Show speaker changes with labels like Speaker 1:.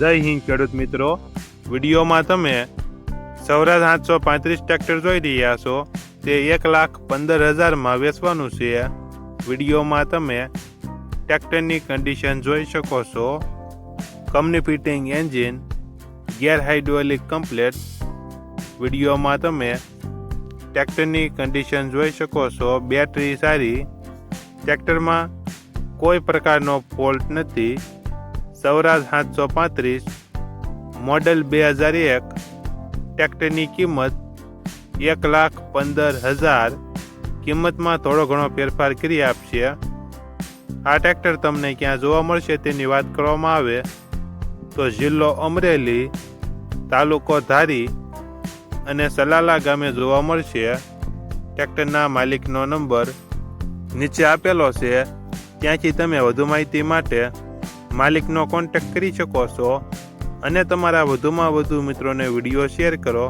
Speaker 1: જય હિન્દ, ખેડૂત મિત્રો. વિડીયોમાં તમે સૌરાષ્ટ્ર સાતસો પાંત્રીસ ટ્રેક્ટર જોઈ રહ્યા છો. તે એક લાખ પંદર હજારમાં વેચવાનું છે. વિડીયોમાં તમે ટ્રેક્ટરની કન્ડિશન જોઈ શકો છો. Company fitting engine gear hydraulic complete વિડીયોમાં તમે ટ્રેક્ટરની કન્ડિશન જોઈ શકો છો. બેટરી સારી. ટ્રેક્ટરમાં કોઈ પ્રકારનો ફોલ્ટ નથી. સૌરાજ સાતસો પાંત્રીસ મોડલ બે હજાર એક ટ્રેક્ટરની કિંમત એક લાખ પંદર હજાર, કિંમતમાં થોડો ઘણો ફેરફાર કરી આપશે. આ ટ્રેક્ટર તમને ક્યાં જોવા મળશે તેની વાત કરવામાં આવે. તો જિલ્લો અમરેલી, તાલુકો ધારી અને સલાલા ગામે જોવા મળશે. ટ્રેક્ટરના માલિકનો નંબર નીચે આપેલો છે. ત્યાંથી તમે વધુ માહિતી માટે માલિકનો કોન્ટેક્ટ કરી શકો છો અને તમારા વધુમાં વધુ મિત્રોને વીડિયો શેર કરો.